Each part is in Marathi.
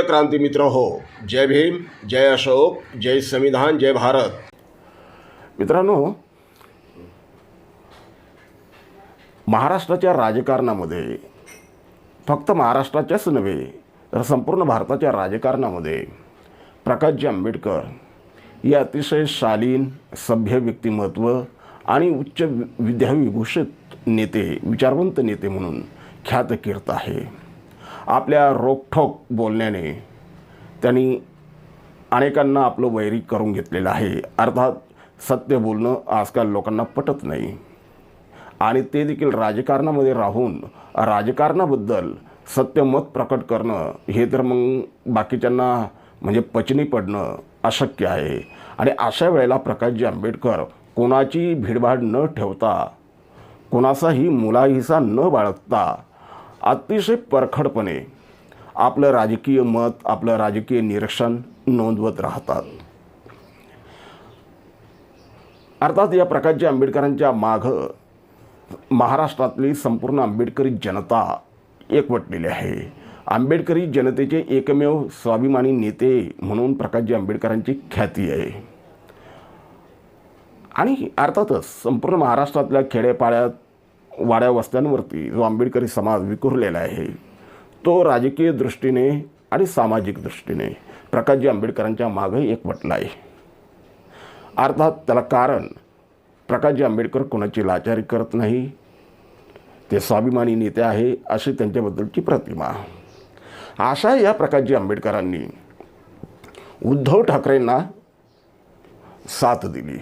प्रिय क्रांती मित्र हो जय भीम जय अशोक जय संविधान जय भारत. मित्रांनो महाराष्ट्राच्या राजकारणामध्ये फक्त महाराष्ट्राच्याच नव्हे तर संपूर्ण भारताच्या राजकारणामध्ये प्रकाशजी आंबेडकर हे अतिशय शालीन सभ्य व्यक्तिमत्व आणि उच्च वि- विद्याविभूषित नेते विचारवंत नेते म्हणून ख्यातकीर्त आहे. आपल्या रोखठोक बोलण्याने त्यांनी अनेकांना आपलं वैरी करून घेतलेलं आहे. अर्थात सत्य बोलणं आजकाल लोकांना पटत नाही. आणि ते देखील राजकारणामध्ये राहून राजकारणाबद्दल सत्य मत प्रकट करणं हे तर मग बाकीच्यांना म्हणजे पचनी पडणं अशक्य आहे. आणि अशा वेळेला प्रकाशजी आंबेडकर कोणाची भीडभाड न ठेवता कोणाचाही मुलाहिसा न बाळगता अतिशय परखडपणे आपलं राजकीय मत आपलं राजकीय निरीक्षण नोंदवत राहतात. अर्थात या प्रकारच्या आंबेडकरांच्या मागं महाराष्ट्रातली संपूर्ण आंबेडकरी जनता एकवटलेली आहे. आंबेडकरी जनतेचे एकमेव स्वाभिमानी नेते म्हणून प्रकाशजी आंबेडकरांची ख्याती आहे. आणि अर्थातच संपूर्ण महाराष्ट्रातल्या खेड्यापाड्यात वाड्या वस्त्यांवरती जो आंबेडकरी समाज विखुरलेला आहे तो राजकीय दृष्टीने आणि सामाजिक दृष्टीने प्रकाशजी आंबेडकरांच्या मागं एकवटला आहे. अर्थात त्याला कारण प्रकाशजी आंबेडकर कोणाची लाचारी करत नाही ते स्वाभिमानी नेते आहे अशी त्यांच्याबद्दलची प्रतिमा. अशा या प्रकाशजी आंबेडकरांनी उद्धव ठाकरेंना साथ दिली.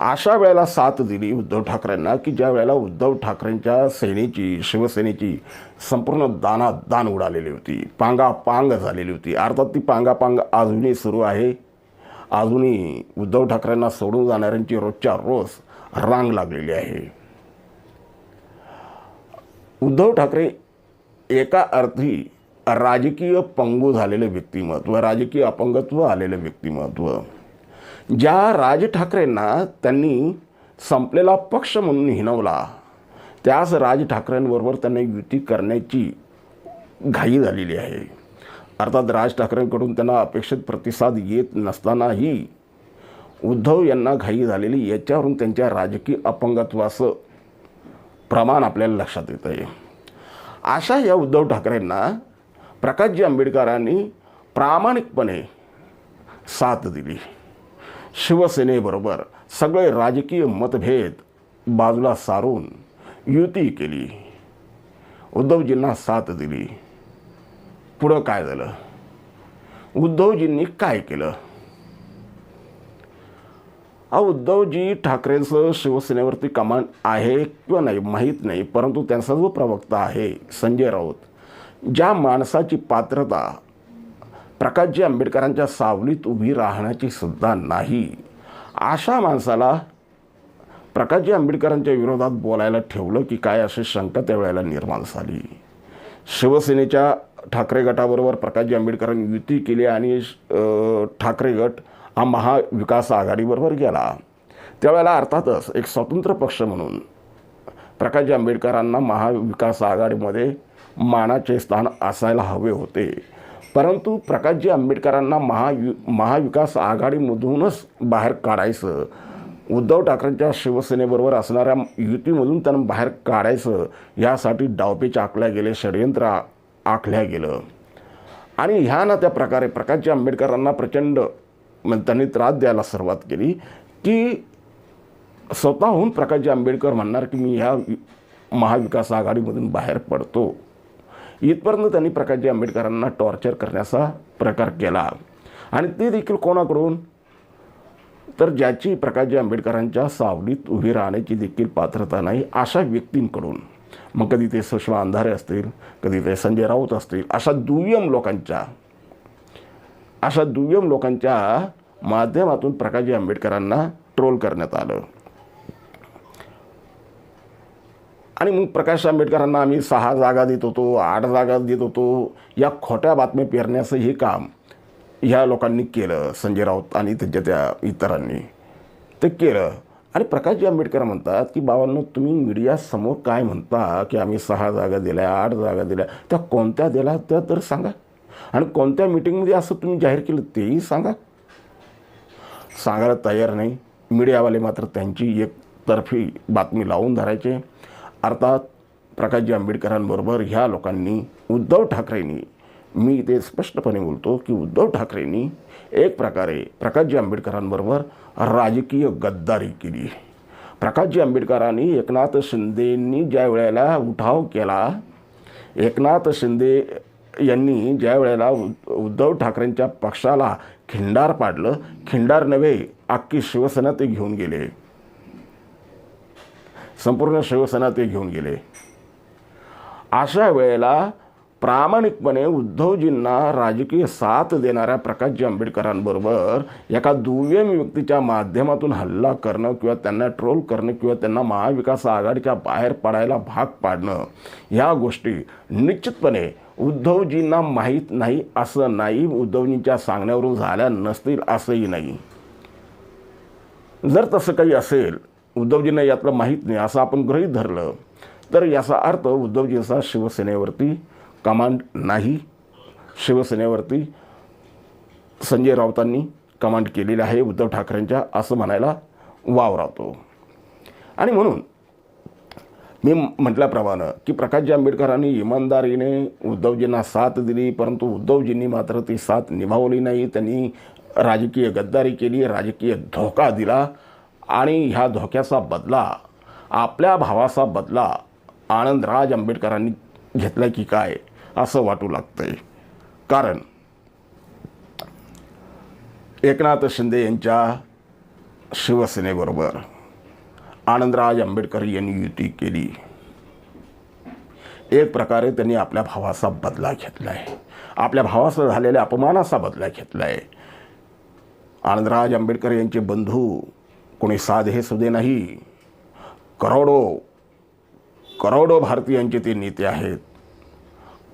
अशा वेळेला साथ दिली उद्धव ठाकरेंना की ज्या वेळेला उद्धव ठाकरेंच्या सेनेची शिवसेनेची संपूर्ण दाना दान उडालेली होती पांगापांग झालेली होती अर्थात ती पांगापांग अजूनही सुरू आहे. अजूनही उद्धव ठाकरेंना सोडून जाणाऱ्यांची रोजच्या रोज रांग लागलेली आहे. उद्धव ठाकरे एका अर्थी राजकीय पंगू झालेलं व्यक्तिमत्व राजकीय अपंगत्व आलेलं व्यक्तिमत्व. ज्या राज ठाकरेंना त्यांनी संपलेला पक्ष म्हणून हिणवला त्याच राज ठाकरेंबरोबर त्यांना युती करण्याची घाई झालेली आहे. अर्थात राज ठाकरेंकडून त्यांना अपेक्षित प्रतिसाद येत नसतानाही उद्धव यांना घाई झालेली याच्यावरून त्यांच्या राजकीय अपंगत्वाचं प्रमाण आपल्याला लक्षात येत आहे. अशा या उद्धव ठाकरेंना प्रकाशजी आंबेडकरांनी प्रामाणिकपणे साथ दिली. शिवसेनेबरोबर सगळे राजकीय मतभेद बाजूला सारून युती केली. उद्धवजींना साथ दिली. पुढं काय झालं? उद्धवजींनी काय केलं? हा उद्धवजी ठाकरेंचं शिवसेनेवरती कमान आहे किंवा नाही माहीत नाही परंतु त्यांचा जो प्रवक्ता आहे संजय राऊत ज्या माणसाची पात्रता प्रकाशजी आंबेडकरांच्या सावलीत उभी राहण्याची सुद्धा नाही. अशा माणसाला प्रकाशजी आंबेडकरांच्या विरोधात बोलायला ठेवलं की काय अशी शंका त्यावेळेला निर्माण झाली. शिवसेनेच्या ठाकरे गटाबरोबर प्रकाशजी आंबेडकरांनी युती केली आणि ठाकरे गट हा महाविकास आघाडीबरोबर गेला. त्यावेळेला अर्थातच एक स्वतंत्र पक्ष म्हणून प्रकाशजी आंबेडकरांना महाविकास आघाडीमध्ये मानाचे स्थान असायला हवे होते. परंतु प्रकाशजी आंबेडकरांना महायु महाविकास आघाडीमधूनच बाहेर काढायचं. उद्धव ठाकरेंच्या शिवसेनेबरोबर असणाऱ्या युतीमधून त्यांना बाहेर काढायचं यासाठी डावपेच आखल्या गेले षडयंत्र आखल्या गेलं. आणि ह्या ना त्या प्रकारे प्रकाशजी आंबेडकरांना प्रचंड त्यांनी त्रास द्यायला सुरुवात केली की स्वतःहून प्रकाशजी आंबेडकर म्हणणार की मी ह्या महाविकास आघाडीमधून बाहेर पडतो. इथपर्यंत त्यांनी प्रकाशजी आंबेडकरांना टॉर्चर करण्याचा प्रकार केला. आणि ते देखील कोणाकडून? तर ज्याची प्रकाशजी आंबेडकरांच्या सावलीत उभी राहण्याची देखील पात्रता नाही अशा व्यक्तींकडून. मग कधी ते सुषमा अंधारे असतील कधी ते संजय राऊत असतील अशा दुय्यम लोकांच्या अशा दुय्यम लोकांच्या माध्यमातून प्रकाशजी आंबेडकरांना ट्रोल करण्यात आलं. आणि मग प्रकाश आंबेडकरांना आम्ही सहा जागा देत होतो आठ जागा देत होतो. या खोट्या बातम्या पेरण्याचं हे काम ह्या लोकांनी केलं संजय राऊत आणि त्यांच्या त्या इतरांनी. ते केलं. आणि प्रकाशजी आंबेडकर म्हणतात की बाबांनो तुम्ही मीडियासमोर काय म्हणता की आम्ही सहा जागा दिल्या आठ जागा दिल्या? त्या कोणत्या दिल्या त्या तर सांगा. आणि कोणत्या मिटिंगमध्ये असं तुम्ही जाहीर केलं तेही सांगा. सांगायला तयार नाही. मीडियावाले मात्र त्यांची एकतर्फी बातमी लावून धरायचे. अर्थात प्रकाशजी आंबेडकरांबरोबर ह्या लोकांनी उद्धव ठाकरेंनी मी ते स्पष्टपणे बोलतो की उद्धव ठाकरेंनी एक प्रकारे प्रकाशजी आंबेडकरांबरोबर राजकीय गद्दारी केली. प्रकाशजी आंबेडकरांनी एकनाथ शिंदेंनी ज्या वेळेला उठाव केला एकनाथ शिंदे यांनी ज्या वेळेला उद- उद्धव ठाकरेंच्या पक्षाला खिंडार पाडलं खिंडार नव्हे अख्खी शिवसेना ते घेऊन गेले. संपूर्ण शिवसेना ते घेऊन गेले. अशा वेळेला प्रामाणिकपणे उद्धवजींना राजकीय साथ देणाऱ्या प्रकाशजी आंबेडकरांबरोबर एका दुय्यम व्यक्तीच्या माध्यमातून हल्ला करणं किंवा त्यांना ट्रोल करणं किंवा त्यांना महाविकास आघाडीच्या बाहेर पडायला भाग पाडणं ह्या गोष्टी निश्चितपणे उद्धवजींना माहीत नाही असं नाही उद्धवजींच्या सांगण्यावरून झाल्या नसतील असंही नाही. जर तसं काही असेल उद्धवजींना यातलं माहीत नाही असं आपण गृहीत धरलं. तर याचा अर्थ उद्धवजींचा शिवसेनेवरती कमांड नाही. शिवसेनेवरती संजय राऊतांनी कमांड केलेली आहे उद्धव ठाकरेंच्या असं म्हणायला वाव राहतो. आणि म्हणून मी म्हटल्याप्रमाणे की प्रकाशजी आंबेडकरांनी इमानदारीने उद्धवजींना साथ दिली परंतु उद्धवजींनी मात्र ती साथ निभावली नाही. त्यांनी राजकीय गद्दारी केली राजकीय धोका दिला. आणि ह्या धोक्याचा बदला आपल्या भावाचा बदला आनंदराज आंबेडकरांनी घेतला की काय असं वाटू लागतंय. कारण एकनाथ शिंदे यांच्या शिवसेनेबरोबर आनंदराज आंबेडकर यांनी युती केली. एक प्रकारे त्यांनी आपल्या भावाचा बदला घेतला आहे आपल्या भावाचा झालेल्या अपमानाचा बदला घेतला आहे आनंदराज आंबेडकर यांचे बंधू कोणी साधे सुदे नाही. करोडो करोडो भारतीयांचे ते नेते आहेत.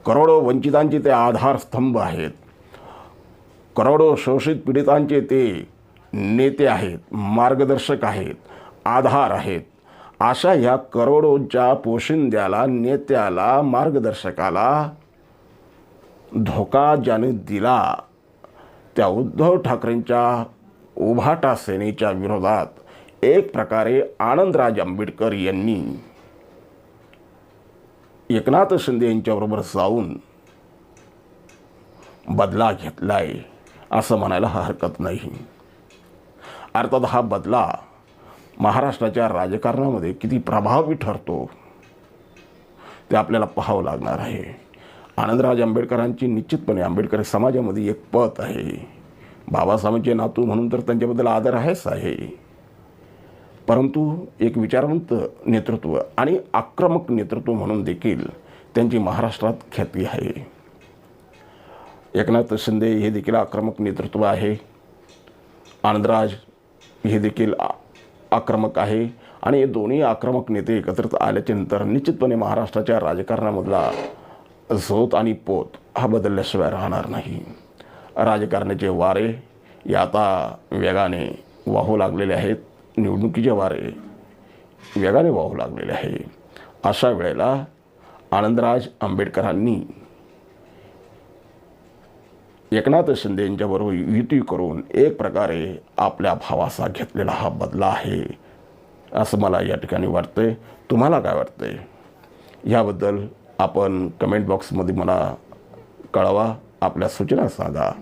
करोडो वंचितांचे ते आधारस्तंभ आहेत. करोडो शोषित पीडितांचे ते नेते आहेत मार्गदर्शक आहेत आधार आहेत. अशा ह्या करोडोच्या पोशिंद्याला नेत्याला मार्गदर्शकाला धोका ज्याने दिला त्या उद्धव ठाकरेंच्या उभाटा सेनेच्या विरोधात एक प्रकारे आनंदराज आंबेडकर यांनी एकनाथ शिंदे यांच्याबरोबर जाऊन बदला घेतलाय असं म्हणायला हरकत नाही. अर्थात हा बदला महाराष्ट्राच्या राजकारणामध्ये किती प्रभावी ठरतो ते आपल्याला पाहावं लागणार आहे. आनंदराज आंबेडकरांची निश्चितपणे आंबेडकर समाजामध्ये एक पत आहे. बाबासाहेबांचे नातू म्हणून तर त्यांच्याबद्दल आदर आहेच आहे. परंतु एक विचारवंत नेतृत्व आणि आक्रमक नेतृत्व म्हणून देखील त्यांची महाराष्ट्रात ख्याती आहे. एकनाथ शिंदे हे देखील आक्रमक नेतृत्व आहे. आनंदराज हे देखील आ- आक्रमक आहे आणि हे दोन्ही आक्रमक नेते एकत्रित आल्याच्यानंतर निश्चितपणे महाराष्ट्राच्या राजकारणामधला झोत आणि पोत हा बदलल्याशिवाय राहणार नाही. राजकारणाचे वारे या आता वेगाने वाहू लागलेले आहेत निवडणुकीचे वारे वेगाने वाहू लागलेले आहे अशा वेळेला आनंदराज आंबेडकरांनी एकनाथ शिंदे यांच्याबरोबर युती करून एक प्रकारे आपल्या भावाचा घेतलेला हा बदला आहे असं मला या ठिकाणी वाटतंय. तुम्हाला काय वाटतंय? ह्याबद्दल आपण कमेंट बॉक्समध्ये मला कळवा. आपल्या सूचना साधा.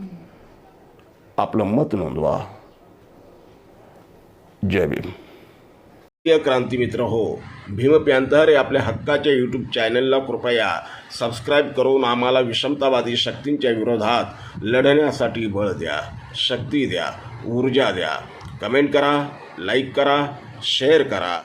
आपलं मत नोंदवा. जय भीम. प्रिय क्रांती मित्र हो भीम प्यांतर हे आपल्या हक्काच्या यूट्यूब चॅनलला कृपया सबस्क्राईब करून आम्हाला विषमतावादी शक्तींच्या विरोधात लढण्यासाठी बळ द्या शक्ती द्या ऊर्जा द्या. कमेंट करा लाईक करा शेअर करा.